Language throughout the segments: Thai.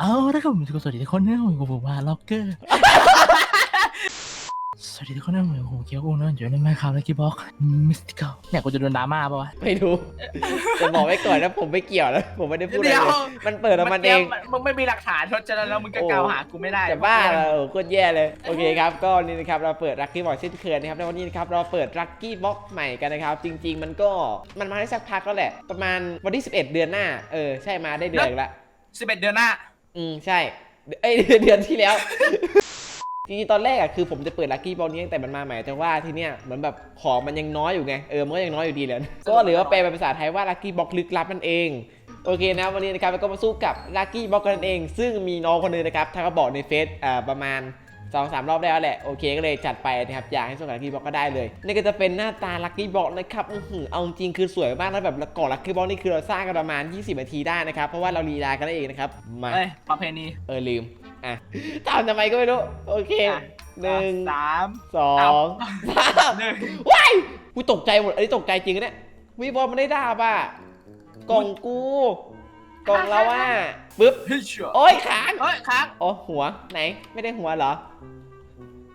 เอาละครับผมสวัสดีทุกคนนะผมผมว่าล็อกเกอร์ สวัสดีทุกคนนะผมผมเกียวกูนะอยู่ในแมคคาวและกีบ็อกมิสติคอลเนี่ยกูจะโดนดราม่าป่าวะ ไม่รู้ จะบอกไว้ก่อนนะผมไม่เกี่ยวนะผมไม่ได้พูดอะไรเลยมันเปิดออกมาเองมึงไม่มีหลักฐานเพราะฉะนั้นแล้วมึงก็กล่าวหากูไม่ได้แต่บ้าเราโคตรแย่เลย โอเคครับ ก็นี่นะครับเราเปิดลัคกี้บ็อกเช่นเคยนะครับในวันนี้นะครับเราเปิดลัคกี้บ็อกใหม่กันนะครับ จริง ๆ มันก็มันมาได้สักพักแล้วแหละ ประมาณวันที่ 11 เดือนหน้า เออใช่มาได้เดือนหนึ่งละ สิบเอ็ดเดือนหน้า อืมใช่เอ้ยเดือนที่แล้ว จริงๆตอนแรกอะคือผมจะเปิดลัคกี้บอลนี้ตั้งแต่มันมาใหม่แต่ว่าที่เนี้ยเหมือนแบบของมันยังน้อยอยู่ไงเออมันก็ยังน้อยอยู่ดีเลยก็หรือว่าแปลเป็นภาษาไทยว่าลัคกี้บ็อกลึกลับนั่นเองโอเคนะวันนี้นะครับเราก็มาสู้กับลัคกี้บ็อกกันนั่นเอง ซึ่งมีน้องคนหนึงนะครับท่าเขาบอกในเฟซอ่าประมาณ สองสามรอบได้แล้วแหละโอเคก็เลยจัดไปนะครับอยากให้สู้กับลัคกี้บ็อกก็ได้เลยนี่ก็จะเป็นหน้าตาลัคกี้บ็อกนะครับอื้อหือเอาจริงๆคือสวยมากแล้วแบบก่อนลัคกี้บ็อกนี่คือเราสร้างกันประมาณ 20นาทีได้นะครับเพราะว่าเราลีลากันนั่นเองนะครับมาเอ้ยประเพณีเออลืมอะตามทำไมก็ไม่รู้โอเคอะหนึ่งสามสอเอางสามหนึ่งว้ายกูตกใจหมดอันนี้ตกใจจริงนะเนี่ยวีบอลมันได้ดาบอะกล่องกู กล่องเราอะปึ๊บเฮ้ยเชื่อโอ้ยค้างเฮ้ยครับอ๋อหัวไหนไม่ได้หัวเหรอ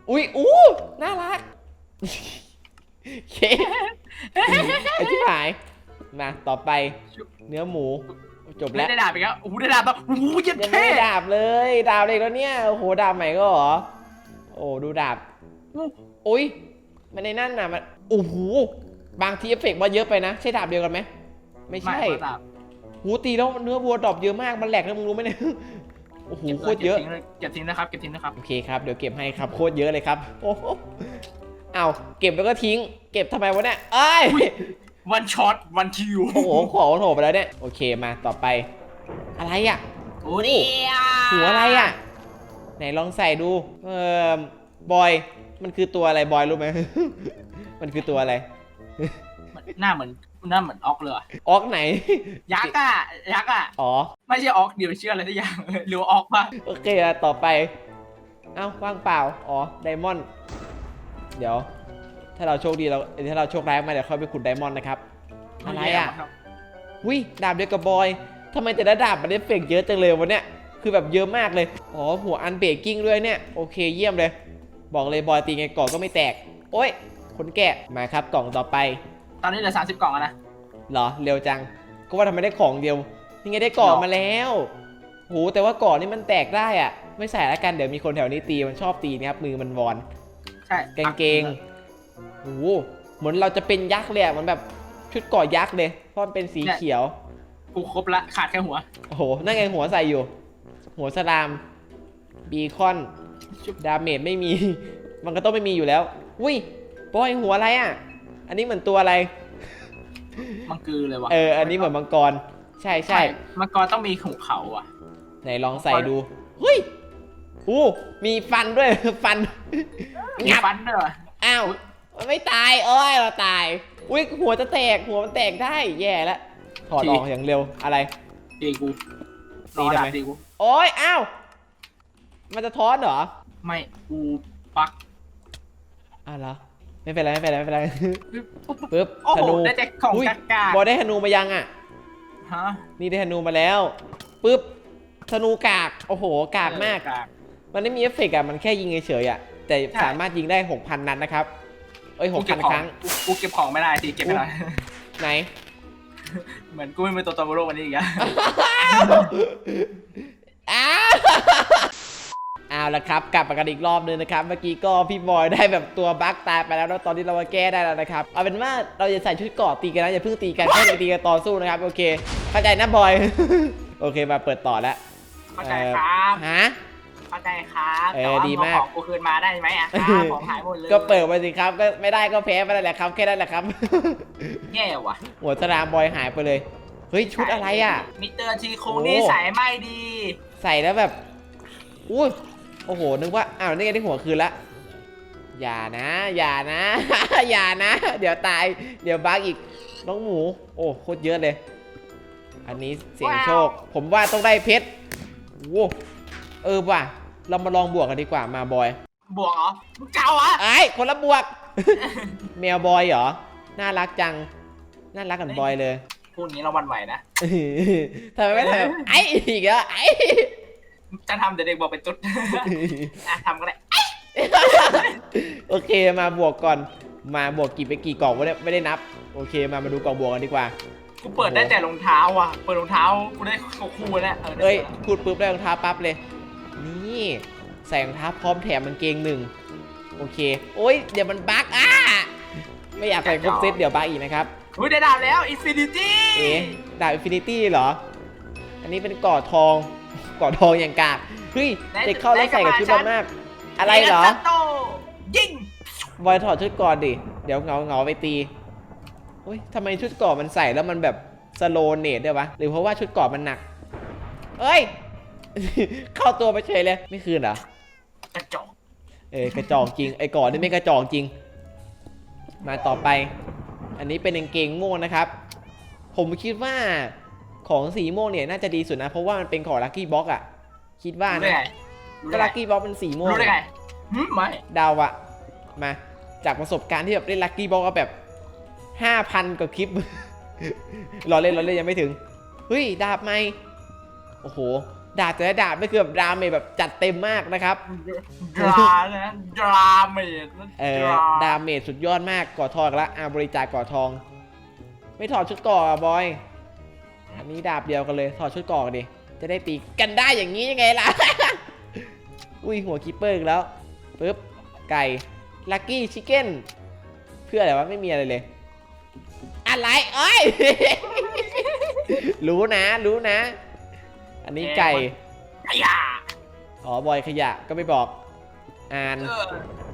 อุ้ยอู้น่ารักเคไอ้ที่หายมาต่อไปเนื้อหมูจบไม่แล้วได้ด่าไปแล้วโอ้โหได้ด่าแบบโอ้โหเย็นยังไม่เท่ได้ดาบเลยดาบเลยแล้วเนี่ยโอ้โหดาบใหม่ก็เหรอโอ้ดูดาบอุ้ยมันในนั่นน่ะมันโอ้โหบางทีเอฟเฟกต์มาเยอะไปนะ ใช่ดาบเดียวกันไหมไม่ใช่ไม่ด่า หูตีแล้วเนื้อวัวดรอปเยอะมากมันแหลกนะมึงรู้ไหมเนี่ยโอ้โหโคตรเยอะเก็บทิ้งนะครับเก็บทิ้งนะครับโอเคครับเดี๋ยวเก็บให้ครับโคตรเยอะเลยครับโอ้โหเอาเก็บแล้วก็ทิ้ง เก็บทำไมวะเนี่ยเอ้ยวันช็อตวันคิวโอ้โหของมันโหดไปแล้วเนี่ยโอเคมาต่อไป อะไรอะโอ้เนี่ยหัวอะไรอะ ไหนลองใส่ดูเอ่อบอย มันคือตัวอะไรบอยรู้ไหมมันคือตัวอะไร หน้าเหมือนหน้าเหมือนออกเลยออกไหน ยักษ์อะยักษ์อะอ๋อ ไม่ใช่ออกเดี๋ยวเชื่ออะไรทุกอย่างหรือว่าออกปะโอเคอะต่อไป เอ้าว่างเปล่า อ๋อ ไดมอนด์ เดี๋ยว ถ้าเราโชคดีเราเอ้ยถ้าเราโชคร้ายมาเดี๋ยวค่อยไปขุดไดมอนด์นะครับ อะไรอะวิดาบเดียวกับบอยทำไมแต่ละดาบมันได้เฟกเยอะจังเลยวะเนี่ยคือแบบเยอะมากเลย อ๋อ หัวอันเบรกกิ้งด้วยเนี่ย โอเคเยี่ยมเลย บอกเลยบอยตีไงก่อนก็ไม่แตก โอ้ยคนแกะ มาครับกล่องต่อไป ตอนนี้เหลือ30กล่องแล้วนะ เหรอเร็วจัง ก็ว่าทำไมได้ของเดียวนี่ไงได้ก่อนหรอมาแล้วโหแต่ว่าก่อนนี่มันแตกได้อะไม่ใส่แล้วกันเดี๋ยวมีคนแถวนี้ตีมันชอบตีนะครับมือมันวอน ใช่กางเกงโอ้โหเหมือนเราจะเป็นยักษ์เลยอะเหมันแบบชุดเก่อยักษ์เลยเพราะมันเป็นสีเขียวกูครบละขาดแค่หัวโอ้โหนั่นไงหัวใส่อยู่ หัวสลามบีคอนดาเมจไม่มี มันก็ต้องไม่มีอยู่แล้วอุ้ยบอยหัวอะไรอะ อันนี้เหมือนตัวอะไร มังกือเลยวะเออ อันนี้เหมือนมังกร ใช่ใช่ มังกรต้องมีหูเขาอะ ไหนลองใส่ดู เฮ้ยอู้มีฟันด้วย ฟันมีงับฟันด้วยวะอ้าว มันไม่ตาย เอ้ย เราตาย อุ้ยหัวจะแตก หัวมันแตกได้ แย่แล้วถอดออกอย่างเร็ว อะไรตีกูตีทำไมรอดาบตีกูโอ้ย อ้าว มันจะท้อนเหรอ ไม่ กูปักอ้าวเหรอ ไม่เป็นไรไม่เป็นไรไม่เป็นไรปึ๊บโอ้ธโหนูได้แต่ของอุ้ยกากาบอลได้ธนูมายังอะ ฮะนี่ได้ธนูมาแล้วปึ๊บธนูกาก โอ้โห กากมากกาก มันไม่มีเอฟเฟกต์อะ มันแค่ยิงเฉยๆอะ แต่ใช่ สามารถยิงได้ 6,000 นัดนะครับ เอ้ย กูเก็บ6,000ขอคงรั้ง กูกูเก็บของไม่ได้สิเก็บไม่ได้ไหน เหมือนกูไม่เป็นตัวตนบนโลกวันนี้อีกอะอ้าว เอาละครับ กลับมากันอีกรอบนึงนะครับ เมื่อกี้ก็พี่บอยได้แบบตัวบั๊กตายไปแล้วแล้วตอนนี้เรามาแก้ได้แล้วนะครับ เอาเป็นว่าเราจะใส่ชุดเกราะตีกันนะอย่าเพิ่งตีกันแค่ตีกันต่อสู้นะครับ โอเค เข้าใจนะบอย โอเคมาเปิดต่อแล้วเข้าใจครับฮะเข้าใจครับเออแต่ว่าดีมึงมากเอาของกูคืนมาได้ไหมอะครับของหายหมดเลยก็เปิดไปสิครับก็ไม่ได้ก็แพ้ไปนั่นแหละครับแค่นั้นแหละครับแย่ว่ะหัวสลามบอยหายไปเลยเฮ้ยชุดอะไรอะมิสเตอร์ทีคูโอ้นี่ใส่ไม่ดี ใส่แล้วแบบอุ้ย โอ้โห นึกว่า อ้าวนี่ไงได้หัวคืนละ อย่านะ อย่านะ อย่านะ เดี๋ยวตาย เดี๋ยวบักอีก น้องหมู โอ้โคตรเยอะเลย อันนี้เสียงโชค ผมว่าต้องได้เพชรโว้เออว่ะ เรามาลองบวกกันดีกว่ามาบอย บวกเหรอมึงเจ้าอะไอ้ยคนละบวก แมวบอยเหรอ น่ารักจัง น่ารักกันบอยเลยพูดงี้เราหวันไหวนะทำไมไม่ทำแบบไอ้อีกอะไอ้ การทำเดี๋ยวเด็กบอกเป็นตุ๊ดอะทำก็ได้โอเคมาบวกก่อน มาบวกกี่ไปกี่กล่องไม่ได้ไม่ได้นับ โอเคมามาดูกล่องบวกกันดีกว่า กูเปิดได้แต่รองเท้าอะ เปิดรองเท้ากูได้คู่แล้วเออได้เอ้ยพูดปุ๊บได้รองเท้าปั๊บเลย นี่ใส่รองเท้าพร้อมแถมกางเกงหนึ่งโอเค โอ้ยเดี๋ยวมันบั๊กอะไม่อยากใส่ครบเซตเดี๋ยวบั๊กอีกนะครับ อุ้ยได้ดาบแล้วอินฟินิตี้เอ๊ะดาบอินฟินิตี้เหรอ อันนี้เป็นก่อทอง ก่อทองอย่างกากเฮ้ยเด็กเข้าแล้วใส่กับชุดบอลมาก อะไรเหรอโตยิงบอยถอดชุดก่อนดิ เดี๋ยวเงาเงาไปตีอุ้ยทำไมชุดก่อมันใส่แล้วมันแบบสโลเนตด้วยวะหรือเพราะว่าชุดก่อมันหนักเอ้ย เข้าตัวไปเฉยเลย ไม่คืนเหรอ กระจกเออกระจอกจริง ไอ้ก่อนนี่ไม่กระจอกจริง มาต่อไป อันนี้เป็นกางเกงม่วงนะครับ ผมคิดว่า ของสีม่วงเนี่ยน่าจะดีสุดนะ เพราะว่ามันเป็นของลัคกี้บ็อกอะคิดว่ารู้ได้นะไงรู้ก็ได้ลัคกี้บ็อกเป็นสีม่วงรู้ได้ไงหืมไม่เดาวอะมา จากประสบการณ์ที่แบบเล่นลัคกี้บ็อกก็แบบห้าพันกว่าคลิป รอเล่นรอเล่นยังไม่ถึงเฮ้ยดาบไหมโอ้โห ดาบแต่ละดาบไม่คือแบบดราเมจแบบจัดเต็มมากนะครับ ดรานะดราเมดเออดาเมจสุดยอดมากก่อทองละอ่าบริจาคก่อทอง ไม่ถอดชุดก่ออะบอยอั นนี้ดาบเดียวกันเลยถอดชุดก่อกันดิ จะได้ตีกันได้อย่างนี้ยังไงล่ะ อุ้ยหัวคิปเปอร์อีกแล้วปึ๊บไก่ลักกี้ชิคเก้นเพื่ออะไรวะไม่มีอะไรเลย อะไรเอ้ย รู้นะรู้นะ อันนี้ไก่ขยะอ๋อบอยขยะก็ไม่บอกอ่านเออ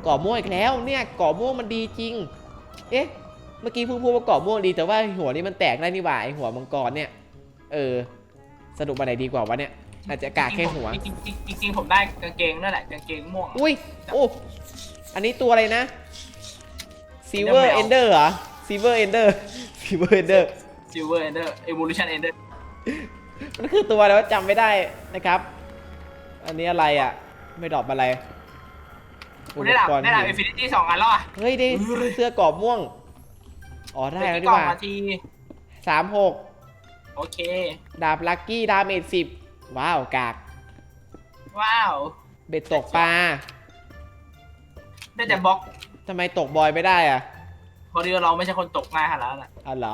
ก่อม่วงอีกแล้วเนี่ยก่อม่วงมันดีจริง เอ๊ะ เมื่อกี้เพิ่งพูดว่าก่อม่วงดีแต่ว่าหัวนี้มันแตกได้นี่หว่าไอหัวมังกรเนี่ย เออ สรุปมาไหนดีกว่าวะเนี่ย อาจจะกากแค่หัว จริงๆจริงๆจริงๆผมได้กางเกงนั่นแหละกางเกงม่วงอุ้ย โอ้ อันนี้ตัวอะไรนะ Silver Enderman Ender เหรอ Silver Ender Silver Ender ซิลเวอร์เอนเดอร์เอ o ลูชันเอนเดอร์มันคือตัวอะไรวะจำไม่ได้นะครับ อันนี้อะไรอะ ไม่ดรอปอะไรคุณได้ดาบอุปกรณ์ได้ดาบหิอินฟินิตี้สองอันแล้วอะ เฮ้ยได้เฮ้ยเสื้อกรอบม่วง อ๋อได้แล้วเมื่อดีกี้กล่กองว่ามาทีสามหก โอเค ดาบลัคกี้ดาเมจสิบว้าวกาก ว้าว เบ็ดตกปลาได้แต่บล็อกทำไมตกบอยไม่ได้อะพอดีเราไม่ใช่คนตกง่ายขนาดนั้นอะอ๋อเหรอ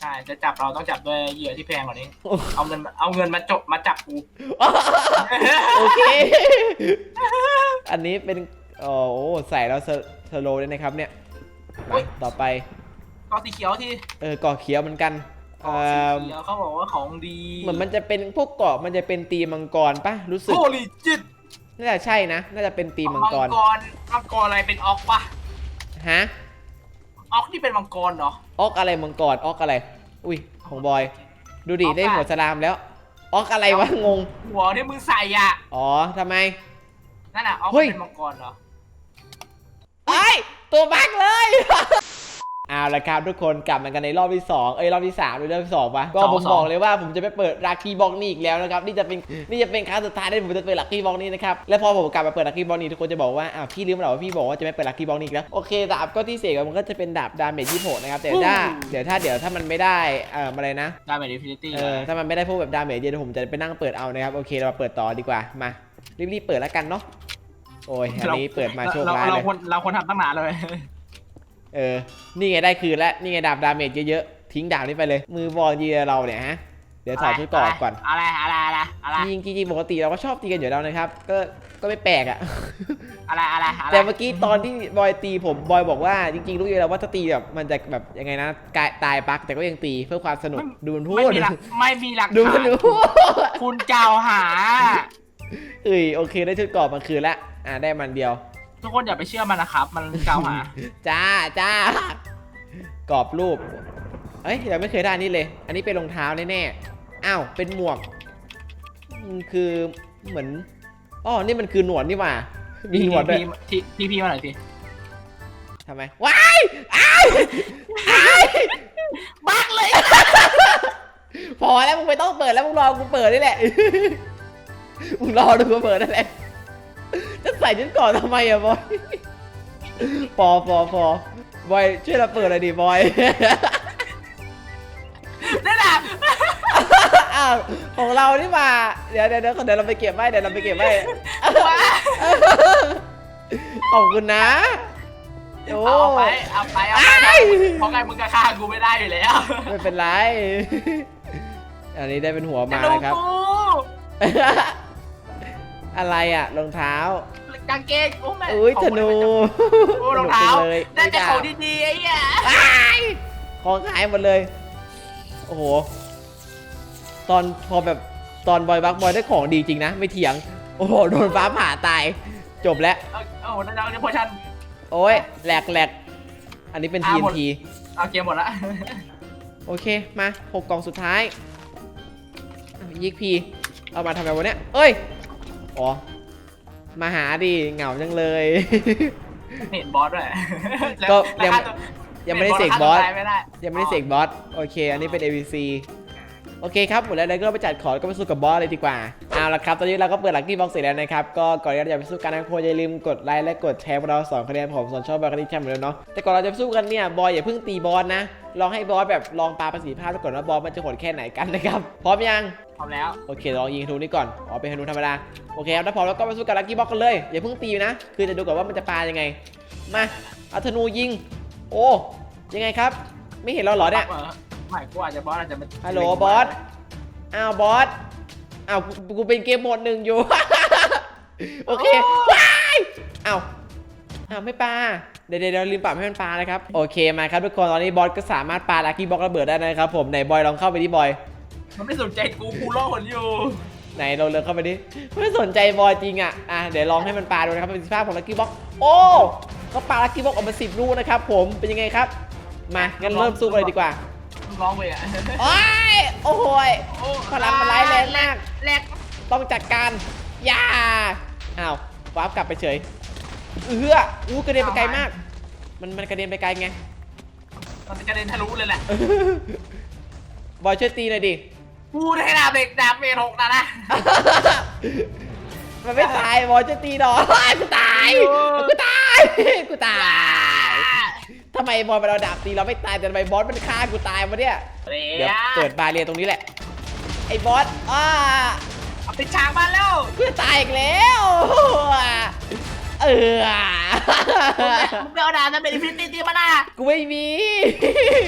ใช่จะจับเราต้องจับด้วยเหยื่อที่แพงกว่านี้เอาเงินเอาเงินมาจบมาจับกูโอเค อันนี้เป็นโอ้โหใส่แล้วสสโลว์ด้วยนะครับเนี่ยอุ๊มายต่อไปก็สีเขียวที่ เออก่อเขียวเหมือนกันขอ เอ่งสีอเขียวเขาบอกว่าของดีเหมือนมันจะเป็นพวกเกาะมันจะเป็นตีมังกรปะรู้สึกโฮลิจิตน่าจะใช่นะ น่าจะเป็นตีมังกร มังกรอะไรเป็นออกปะฮะออกที่เป็นมังกรเหรอออกอะไรมังกรออกอะไร อุ้ยของบอย ดูดิออกอะได้หัวสลามแล้วออกอะไรวะงง หัวที่มึงใส่อะอ๋อทำไมนั่นน่ะออกเฮ้ยเป็นมังกรเหรอไอ้ยตัวบักเลย เอาละครับทุกคนกลับมากันในรอบที่ 2 เอ้ยรอบที่3หรือรอบที่2ปะก็ผมบอกเลยว่าผมจะไปเปิดลัคกี้บ็อกนี่อีกแล้วนะครับนี่จะเป็นนี่จะเป็นครั้งสุดท้ายที่ผมจะเปิดลัคกี้บ็อกนี้นะครับและพอผมกลับมาเปิดลัคกี้บ็อกนี้ทุกคนจะบอกว่าอ้าวพี่ลืมเหรอว่าพี่บอกว่าจะไม่เปิดลัคกี้บ็อกนี้อีกแล้วโอเคดาบก็ที่เสกมันก็จะเป็นดาบดาเมจยี่หกนะครับแต่ถ้าเดี๋ยวถ้าเดี๋ยวถ้ามันไม่ได้เอ่ออะไรนะดาเมจอินฟินิตี้เออถ้ามันไม่ได้พวกแบบดาเมจเยอะเดี๋ยวผมจะไปนั่งเปิดเอานะครับโอเคเรามาเปิดต่อดีกว่ามารีบๆเปิดแล้วกันเนาะโอ้ยอันนี้เปิดมาโชคร้ายเราเลยควรเราควรทำตั้งนานเลย เออ นี่ไงได้คืนแล้วนี่ไงดาบดาเมจเยอะๆ ทิ้งดาบนี้ไปเลย มือบอลยีเราเนี่ยฮะ เดี๋ยวถอดชุดก่อนก่อนอะไรอะไรอะไรอะไรจริงๆจริงๆปกติเราก็ชอบตีกันอยู่แล้วนะครับ ก็ ก็ไม่แปลกอะอะไรอะไรอะไรแต่เมื่อกี้ตอนที่บอยตีผม บอยบอกว่าจริงๆรู้อยู่แล้วว่าถ้าตีแบบมันจะแบบยังไงนะกายตายปักแต่ก็ยังตีเพื่อความสนุกดูมันพูไม่ดมีหลักไม่มีหลักดูฐามันนพูดคุณกล่าวหาเอ้ยโอเคได้ชุดกรอบมาคืนละอ่าได้มันเดียว ทุกคนอย่าไปเชื่อมันนะครับ มันกล่าวหา จ้าจ้ากรอบรูป เอ้ยเราไม่เคยได้อันนี้เลย อันนี้เป็นรองเท้าแน่ๆ อ้าว เป็นหมวกมันคือเหมือน อ๋อ นี่มันคือหนวดนี่หว่า มีหนวดด้วย ทีพีพีมาหน่อยสิทำไมว้ายอ้ายอ้ายบักเลยพอแล้วมึงไม่ต้องเปิดแล้วมึงรอกูเปิดนี่แหละ มึงรอดูกูเปิดนั่นแหละจะ ใส่ชุดก่อนทำไมอะบอยพอพอพอบอยช่วยเราเปิดหน่อยดิบอยนั่นน่ะอ้าวขของเรานี่หว่าเดี๋ยวเดี๋ยวเดี๋ยวเดี๋ยวเราไปเก็บไว้เดี๋ยวเราไปเก็บไว้ขอบคุณนะโอ้เอาไปเอาไปเอาไปเพราะไงมึงก็ฆ่ากูไม่ได้อยู่แล้วไม่เป็นไรอันนี้ได้เป็นหัวจะมาดูนะครับกูอะไรอะรองเท้า กางเกงโอ้แม่อุ้ยธนูโอ้รองเท้าสนุกจัเลยได้แต่ของดีๆไอ้เหี้ยอ้ายของหายหมดเลย โอ้โห ตอนพอแบบตอนบอยบักบอยได้ของดีจริงนะ ไม่เถียง โอ้โห โดนฟ้าผ่าตาย จบแล้ว เอาเอานั่นเอาโพชั่น โอ้ยแหลกแหลกอันนี้เป็น อะหมด TNT เอาเกมหมดละ โอเค มาหกกล่องสุดท้ายอะยิกพี เอามาทำไมวะเนี่ย เอ้ย อ๋อ มาหาดิเหงาจังเลย เห็นบอสด้วยก็แล้วยังฆ่าตัวยังไม่ได้เสกบอส ฆ่าตัวตายไม่ได้ ยังไม่ได้เสกบอส โอเค อันนี้เป็น AVC โอเคครับหมดแล้วเลยก็ไปจัดของแล้วก็ไปสู้กับบอสเลยดีกว่าเอาละครับตอนนี้เราก็เปิดลักกี้บ็อกเสร็จแล้วนะครับก็ก่อนที่เราจะไปสู้กันนะทุกคนอย่าลืมกดไลค์และกดแชร์พวกเราสองคะแนนผมส่วนชอบบอยกันที่แชมป์เลยเนาะแต่ก่อนเราจะไปสู้กันเนี่ยบอยอย่าเพิ่งตีบอสนะลองให้บอสแบบลองปาประสิทธิภาพดูก่อนว่าบอสมันจะโหดแค่ไหนกันนะครับพร้อมยังพร้อมแล้วโอเคลองยิงธนูนี่ก่อนอ๋อเป็นธนูธรรมดาโอเคครับถ้าพร้อมแล้วก็ไปสู้กับลักกี้บ็อกกันเลยอย่าเพิ่งตีนะ คือจะดูก่อนว่ามันจะปายังไงมาเอาธนูยิง โอ้ยังไงครับ ไม่เห็นเราเหรอเนี่ย ไม่กูอาจจะบอสอาจจะเป็นฮัลโหลบอส อ้าวบอส อ้าวกูกูเป็นเกมโหมดหนึ่งอยู่ โอเคว้ายอ้าวอ้าวไม่ปาเดี๋ยวเดี๋ยวเดี๋ยวลืมปรับให้มันปานะครับ โอเคมาครับทุกคน ตอนนี้บอสก็สามารถปาลักกี้บ็อกระเบิดได้นะครับผม ไหนบอยลองเข้าไปที่บอย มันไม่สนใจกูกูล่อคนอยู่ ไหนเราเลิกเข้าไปดิ ไม่สนใจบอยจริงอะ อะเดี๋ยวลองให้มันปาดูนะครับประสิทธิภาพของลักกี้บ็อก โอ้ก็ปาลักกี้บ็อกออกมาสิบลูกนะครับผม เป็นยังไงครับ มา งั้นเริ่มสู้กันเลยดีกว่า ร้องไปอะโอ้ยโอ้โหยพลังมันร้ายแรงมาก แรกต้องจัดการอย่าอ้าววาร์ปกลับไปเฉยเอื้ออู้กระเด็นไปไกลมาก มันมันกระเด็นไปไกลไงมันจะกระเด็นทะลุเลยแหละบอยช่วยตีหน่อยดิกูได้ดาเบรกดาเมจหกนะนะมันไม่ตายบอยช่วยตีหน่อยกูตายกูตายกูตาย ทำไมบอยมันเราดาบตีเราไม่ตายแต่ทำไมบอสมันฆ่ากูตายวะเนี่ยเดี๋เดี๋ยวเปิดบาเรียตรงนี้แหละ ไอ้บอสอ้าเอาไปฉากมาแล้วกูจะตายอีกแล้วเออมึงไปเอาดาบนั้นเป็นอินฟินิตี้มานะกูไม่มี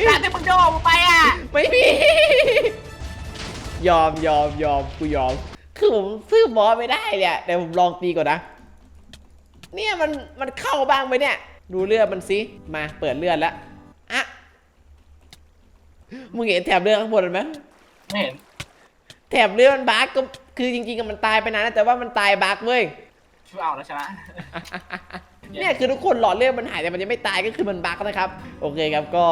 ดาบที่มึงโดนมึงไปอะ ไม่มี ยอมยอมยอมกูยอม คือผมซื้อบอสไม่ได้เนี่ยเดี๋ยวผมลองตีก่อนนะ เนี่ยมันมันเข้าบ้างไหมเนี่ย ดูเลือดมันสิมาเปิดเลือดแล้วอะมึงเห็นแถบเลือดข้างบนไหมไม่เห็นแถบเลือดมันบั๊กก็คือจริงๆอะมันตายไปนานแล้วแต่ว่ามันตายบั๊กเว้ยช่วยเอาแล้วชนะเนี่ยคือทุกคนหลอดเลือดมันหายแต่มันยังไม่ตายก็คือมันบั๊กนะครับ โอเคครับก็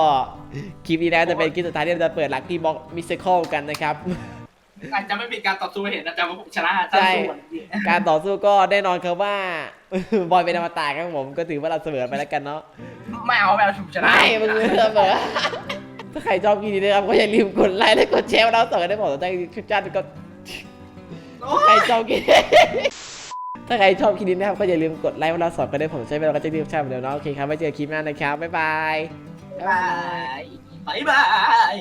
คลิปนี้นะจะเป็นคลิปสุดท้ายที่เราจะเปิดลักกี้บ็อกมิสเซคอลกันนะครับ อาจจะไม่มีการต่อสู้ให้เห็นนะแต่ว่าผมชนะใช่การต่อสู้ก็แน่นอนครับว่าบอยเป็นอมตะครับผมก็ถือว่าเราเสมอไปแล้วกันเนาะไม่เอาไม่เอาผมชนะไม่มึงเสมอถ้าใครชอบคลิปนี้นะครับก็อย่าลืมกดไลค์และกดแชร์เราสองกันได้บอกต่อใจคลิปจ้าก็ถ้าใครชอบคลิปถ้าใครชอบคลิปนี้นะครับก็อย่าลืมกดไลค์เราสองกันได้ผมใช้เวลาก็จะรีบแชร์เหมือนเดิมเนาะโอเคครับไว้เจอคลิปหน้านะครับบ๊ายบายบายบายบาย